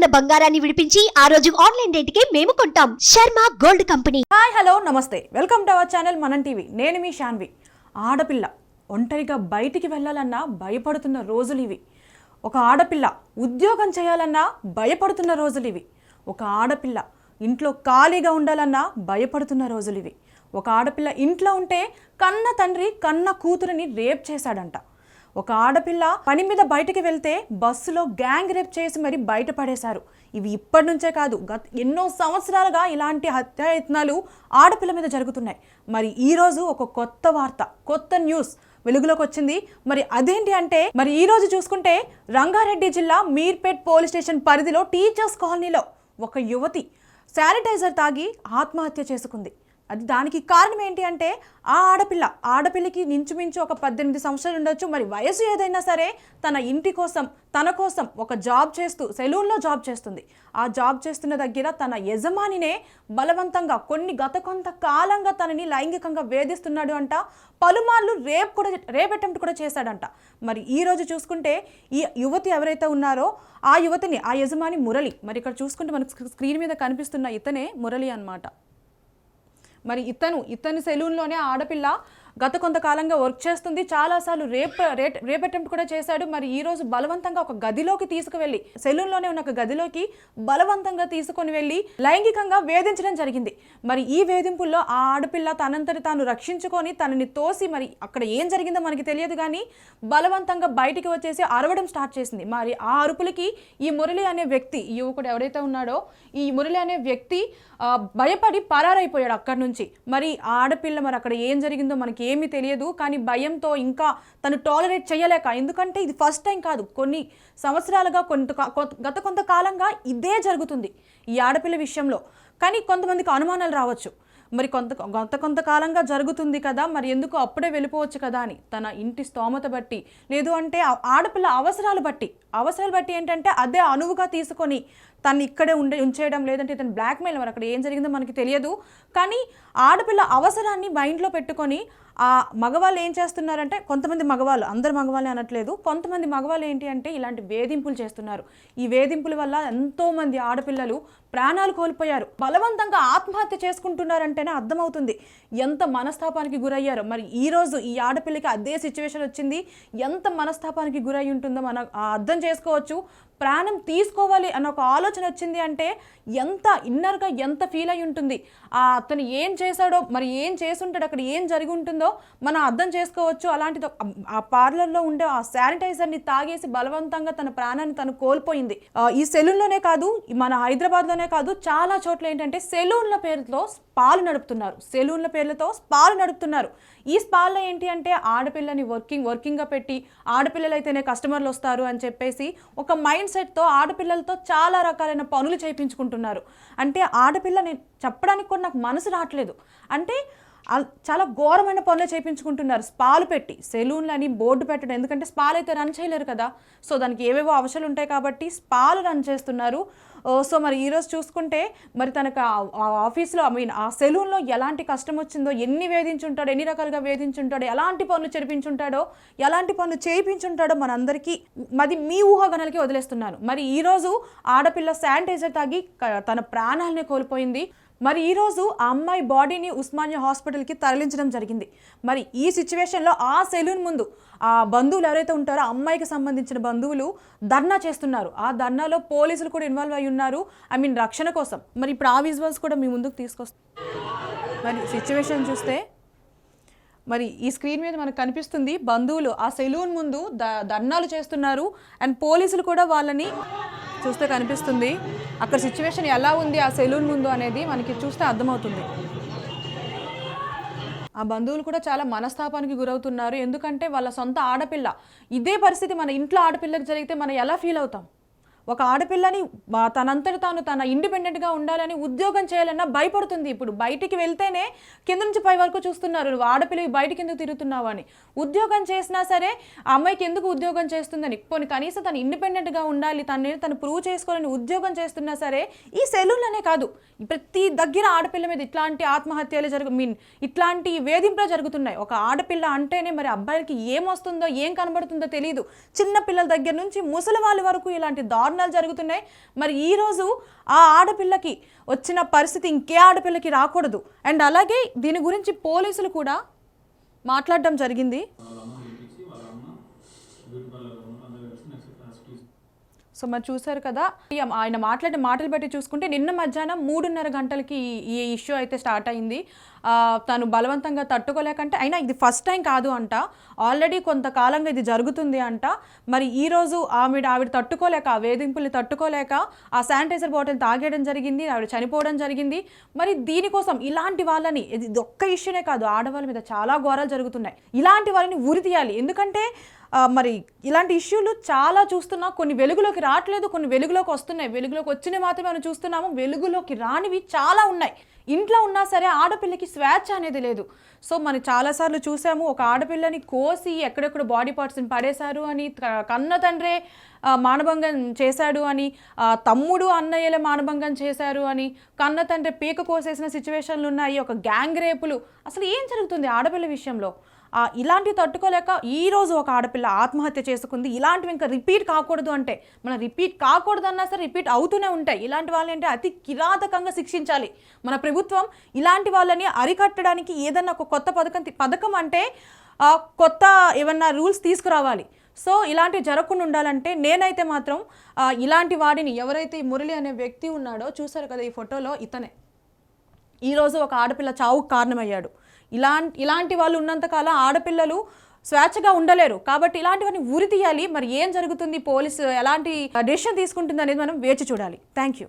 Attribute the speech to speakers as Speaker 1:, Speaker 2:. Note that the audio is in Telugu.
Speaker 1: ఉన్న బంగారాన్ని విడిపించి ఆ రోజు ఆన్లైన్కి మేము కొంటాం. Sharma gold company.
Speaker 2: Hi hello నమస్తే. Welcome to our channel Manam TV. నేను మీ శాన్వి. ఆడపిల్ల ఒంటరిగా బయటికి వెళ్ళాలన్నా భయపడుతున్న రోజులు ఇవి. ఒక ఆడపిల్ల ఉద్యోగం చేయాలన్నా భయపడుతున్న రోజులు ఇవి. ఒక ఆడపిల్ల ఇంట్లో ఖాళీగా ఉండాలన్నా భయపడుతున్న రోజులు ఇవి. ఒక ఆడపిల్ల ఇంట్లో ఉంటే కన్న తండ్రి కన్న కూతురిని రేప్ చేశాడంట. ఒక ఆడపిల్ల పని మీద బయటకు వెళ్తే బస్సులో గ్యాంగ్ రేప్ చేసి మరి బయటపడేశారు. ఇవి ఇప్పటి నుంచే కాదు గత ఎన్నో సంవత్సరాలుగా ఇలాంటి హత్యాయత్నాలు ఆడపిల్ల మీద జరుగుతున్నాయి. మరి ఈరోజు ఒక కొత్త వార్త కొత్త న్యూస్ వెలుగులోకి వచ్చింది. మరి అదేంటి అంటే మరి ఈరోజు చూసుకుంటే రంగారెడ్డి జిల్లా మీర్పేట్ పోలీస్ స్టేషన్ పరిధిలో టీచర్స్ కాలనీలో ఒక యువతి శానిటైజర్ తాగి ఆత్మహత్య చేసుకుంది. అది దానికి కారణం ఏంటి అంటే ఆ ఆడపిల్ల ఆడపిల్లకి నించుమించు ఒక పద్దెనిమిది సంవత్సరాలు ఉండొచ్చు. మరి వయసు ఏదైనా సరే తన ఇంటి కోసం తన కోసం ఒక జాబ్ చేస్తూ సెలూన్లో జాబ్ చేస్తుంది. ఆ జాబ్ చేస్తున్న దగ్గర తన యజమానినే బలవంతంగా కొన్ని గత కొంత కాలంగా తనని లైంగికంగా వేధిస్తున్నాడు అంట. పలుమార్లు రేప్ కూడా రేప్ అటెంప్ట్ కూడా చేశాడంట. మరి ఈ రోజు చూసుకుంటే ఈ యువతి ఎవరైతే ఉన్నారో ఆ యువతిని ఆ యజమాని మురళి. మరి ఇక్కడ చూసుకుంటే మనకు స్క్రీన్ మీద కనిపిస్తున్న ఇతనే మురళి అన్నమాట. మరి ఇతను ఇతని సెలూన్లోనే ఆడపిల్ల గత కొంతకాలంగా వర్క్ చేస్తుంది. చాలాసార్లు రేప్ రేట్ రేప్ అటెంప్ట్ కూడా చేశాడు. మరి ఈ రోజు బలవంతంగా ఒక గదిలోకి తీసుకువెళ్ళి సెలూన్లోనే ఉన్న ఒక గదిలోకి బలవంతంగా తీసుకొని వెళ్ళి లైంగికంగా వేధించడం జరిగింది. మరి ఈ వేధింపుల్లో ఆ ఆడపిల్ల తనంతటి తాను రక్షించుకొని తనని తోసి మరి అక్కడ ఏం జరిగిందో మనకి తెలియదు కానీ బలవంతంగా బయటికి వచ్చేసి అరవడం స్టార్ట్ చేసింది. మరి ఆ అరుపులకి ఈ మురళి అనే వ్యక్తి యువకుడు ఎవరైతే ఉన్నాడో ఈ మురళి అనే వ్యక్తి భయపడి పరారైపోయాడు అక్కడి నుంచి. మరి ఆ ఆడపిల్ల మరి అక్కడ ఏం జరిగిందో మనకి ఏమీ తెలియదు కానీ భయంతో ఇంకా తను టాలరేట్ చేయలేక ఎందుకంటే ఇది ఫస్ట్ టైం కాదు. కొన్ని సంవత్సరాలుగా కొంత గత కొంతకాలంగా ఇదే జరుగుతుంది ఈ ఆడపిల్ల విషయంలో. కానీ కొంతమందికి అనుమానాలు రావచ్చు. మరి కొంత కొంత కొంతకాలంగా జరుగుతుంది కదా మరి ఎందుకు అప్పుడే వెళ్ళిపోవచ్చు కదా అని. తన ఇంటి స్తోమత బట్టి లేదు అంటే ఆడపిల్ల అవసరాలు బట్టి. అవసరాలు బట్టి ఏంటంటే అదే అనువుగా తీసుకొని తను ఇక్కడే ఉండే ఉంచేయడం లేదంటే ఇతను బ్లాక్మెయిల్ మరి అక్కడ ఏం జరిగిందో మనకి తెలియదు. కానీ ఆడపిల్ల అవసరాన్ని మైండ్లో పెట్టుకొని ఆ మగవాళ్ళు ఏం చేస్తున్నారంటే కొంతమంది మగవాళ్ళు అందరు మగవాళ్ళే అనట్లేదు. కొంతమంది మగవాళ్ళు ఏంటి అంటే ఇలాంటి వేధింపులు చేస్తున్నారు. ఈ వేధింపుల వల్ల ఎంతోమంది ఆడపిల్లలు ప్రాణాలు కోల్పోయారు. బలవంతంగా ఆత్మహత్య చేసుకుంటున్నారంటేనే అర్థమవుతుంది. ఎంత మనస్తాపానికి గురయ్యారో. మరి ఈ రోజు ఈ ఆడపిల్లకి అదే సిచ్యువేషన్ వచ్చింది. ఎంత మనస్తాపానికి గురై ఉంటుందో మనం అర్థం చేసుకోవచ్చు. ప్రాణం తీసుకోవాలి అన్న ఒక ఆలోచన వచ్చింది అంటే ఎంత ఇన్నర్గా ఎంత ఫీల్ అయి ఉంటుంది. ఆ అతను ఏం చేశాడో మరి ఏం చేసుంటాడు అక్కడ ఏం జరిగి ఉంటుందో మనం అర్థం చేసుకోవచ్చు. అలాంటిది ఆ పార్లర్లో ఉండే ఆ శానిటైజర్ని తాగేసి బలవంతంగా తన ప్రాణాన్ని తను కోల్పోయింది. ఈ సెలూన్లోనే కాదు మన హైదరాబాద్లోనే కాదు చాలా చోట్ల ఏంటంటే సెలూన్ల పేరుతో స్పాలు నడుపుతున్నారు. సెలూన్ల పేర్లతో స్పాలు నడుపుతున్నారు. ఈ స్పాల్లో ఏంటి అంటే ఆడపిల్లని వర్కింగ్ వర్కింగ్గా పెట్టి ఆడపిల్లలు అయితేనే కస్టమర్లు వస్తారు అని చెప్పేసి ఒక మైండ్ సెట్తో ఆడపిల్లలతో చాలా రకాలైన పనులు చేయించుకుంటున్నారు అంటే ఆడపిల్లని చెప్పడానికి కూడా నాకు మనసు రావట్లేదు. అంటే చాలా ఘోరమైన పనులు చేయించుకుంటున్నారు స్పాలు పెట్టి సెలూన్లని బోర్డు పెట్టడం. ఎందుకంటే స్పాలు అయితే రన్ చేయలేరు కదా. సో దానికి ఏవేవో అవసరాలు ఉంటాయి కాబట్టి స్పాలు రన్ చేస్తున్నారు. సో మరి ఈరోజు చూసుకుంటే మరి తనకు ఆఫీస్లో ఐ మీన్ ఆ సెలూన్లో ఎలాంటి కష్టం వచ్చిందో ఎన్ని వేధించుంటాడో ఎన్ని రకాలుగా వేధించుంటాడో ఎలాంటి పనులు చేపించుంటాడో ఎలాంటి పనులు చేయించుంటాడో మనందరికీ మరి మీ ఊహాగణాలకి వదిలేస్తున్నాను. మరి ఈరోజు ఆడపిల్ల శానిటైజర్ తాగి తన ప్రాణాలనే కోల్పోయింది. మరి ఈరోజు ఆ అమ్మాయి బాడీని ఉస్మానియా హాస్పిటల్కి తరలించడం జరిగింది. మరి ఈ సిచ్యువేషన్లో ఆ సెలూన్ ముందు ఆ బంధువులు ఎవరైతే ఉంటారో అమ్మాయికి సంబంధించిన బంధువులు ధర్నా చేస్తున్నారు. ఆ ధర్నాలో పోలీసులు కూడా ఇన్వాల్వ్ అయి ఉన్నారు. ఐ మీన్ రక్షణ కోసం. మరి ఇప్పుడు ఆ విజువల్స్ కూడా మీ ముందుకు తీసుకొస్తాం మరి సిచ్యువేషన్ చూస్తే మరి ఈ స్క్రీన్ మీద మనకు కనిపిస్తుంది బంధువులు ఆ సెలూన్ ముందు ద ధర్నాలు చేస్తున్నారు. అండ్ పోలీసులు కూడా వాళ్ళని చూస్తే కనిపిస్తుంది. అక్కడ సిచ్యువేషన్ ఎలా ఉంది ఆ సెలూన్ ముందు అనేది మనకి చూస్తే అర్థమవుతుంది. ఆ బంధువులు కూడా చాలా మనస్తాపానికి గురవుతున్నారు. ఎందుకంటే వాళ్ళ సొంత ఆడపిల్ల. ఇదే పరిస్థితి మన ఇంట్లో ఆడపిల్లకి జరిగితే మనం ఎలా ఫీల్ అవుతాం? ఒక ఆడపిల్లని తనంతట తాను తన ఇండిపెండెంట్గా ఉండాలని ఉద్యోగం చేయాలన్నా భయపడుతుంది. ఇప్పుడు బయటికి వెళ్తేనే కింద నుంచి పై వరకు చూస్తున్నారు. నువ్వు ఆడపిల్లవి బయటికి ఎందుకు తిరుగుతున్నావు అని. ఉద్యోగం చేసినా సరే ఆ అమ్మాయికి ఎందుకు ఉద్యోగం చేస్తుందని. పోనీ కనీసం తను ఇండిపెండెంట్గా ఉండాలి తనని తను ప్రూవ్ చేసుకోవాలని ఉద్యోగం చేస్తున్నా సరే ఈ సెలూన్లోనే కాదు. ప్రతి దగ్గర ఆడపిల్ల మీద ఇట్లాంటి ఆత్మహత్యలు జరుగు మీన్ ఇట్లాంటి వేధింపులు జరుగుతున్నాయి. ఒక ఆడపిల్ల అంటేనే మరి అబ్బాయిలకి ఏం వస్తుందో ఏం కనబడుతుందో తెలియదు చిన్న పిల్లల దగ్గర నుంచి ముసలి వాళ్ళ వరకు ఇలాంటి దారు దారుణాలు జరుగుతున్నాయి. మరి ఈరోజు ఆ ఆడపిల్లకి వచ్చిన పరిస్థితి ఇంకే ఆడపిల్లకి రాకూడదు. అండ్ అలాగే దీని గురించి పోలీసులు కూడా మాట్లాడడం జరిగింది. సో మరి చూశారు కదా ఆయన మాట్లాడే మాటలు బట్టి చూసుకుంటే నిన్న మధ్యాహ్నం మూడున్నర గంటలకి ఈ- ఇష్యూ అయితే స్టార్ట్ అయింది. తను బలవంతంగా తట్టుకోలేకంటే. అయినా ఇది ఫస్ట్ టైం కాదు అంట. ఆల్రెడీ కొంతకాలంగా ఇది జరుగుతుంది అంట. మరి ఈరోజు ఆవిడ ఆవిడ తట్టుకోలేక ఆ వేధింపుల్ని తట్టుకోలేక ఆ శానిటైజర్ బాటిల్ తాగేయడం జరిగింది ఆవిడ చనిపోవడం జరిగింది. మరి దీనికోసం ఇలాంటి వాళ్ళని ఇది ఒక్క ఇష్యూనే కాదు ఆడవాళ్ళ మీద చాలా ఘోరాలు జరుగుతున్నాయి. ఇలాంటి వాళ్ళని ఉరి తీయాలి. ఎందుకంటే మరి ఇలాంటి ఇష్యూలు చాలా చూస్తున్నా. కొన్ని వెలుగులోకి రావట్లేదు కొన్ని వెలుగులోకి వస్తున్నాయి. వెలుగులోకి వచ్చినవి మాత్రమే మనం చూస్తున్నాము. వెలుగులోకి రానివి చాలా ఉన్నాయి. ఇంట్లో ఉన్నా సరే ఆడపిల్లకి స్వేచ్ఛ అనేది లేదు. సో మనం చాలాసార్లు చూసాము ఒక ఆడపిల్లని కోసి ఎక్కడెక్కడ బాడీ పార్ట్స్ని పడేశారు అని కన్న తండ్రే మానభంగం చేశాడు అని తమ్ముడు అన్నయ్యలే మానభంగం చేశారు అని కన్న తండ్రి పీక కోసేసిన సిచ్యువేషన్లు ఉన్నాయి ఒక గ్యాంగ్ రేపులు. అసలు ఏం జరుగుతుంది ఆడపిల్ల విషయంలో? ఇలాంటివి తట్టుకోలేక ఈ రోజు ఒక ఆడపిల్ల ఆత్మహత్య చేసుకుంది. ఇలాంటివి ఇంకా రిపీట్ కాకూడదు అంటే మనం రిపీట్ కాకూడదు అన్నా సరే రిపీట్ అవుతూనే ఉంటాయి. ఇలాంటి వాళ్ళని అంటే అతి కిరాతకంగా శిక్షించాలి. మన ప్రభుత్వం ఇలాంటి వాళ్ళని అరికట్టడానికి ఏదన్నా ఒక కొత్త పథకం పథకం అంటే కొత్త ఏమన్నా రూల్స్ తీసుకురావాలి. సో ఇలాంటివి జరగకుండా ఉండాలంటే నేనైతే మాత్రం ఇలాంటి వాడిని ఎవరైతే ఈ మురళి అనే వ్యక్తి ఉన్నాడో చూసారు కదా ఈ ఫోటోలో ఇతనే. ఈరోజు ఒక ఆడపిల్ల చావుకు కారణమయ్యాడు. ఇలాంటి ఇలాంటి వాళ్ళు ఉన్నంతకాలం ఆడపిల్లలు స్వేచ్ఛగా ఉండలేరు. కాబట్టి ఇలాంటివన్నీ ఉరి తీయాలి. మరి ఏం జరుగుతుంది? పోలీసు ఎలాంటి డెసిషన్ తీసుకుంటుంది అనేది మనం వేచి చూడాలి. Thank you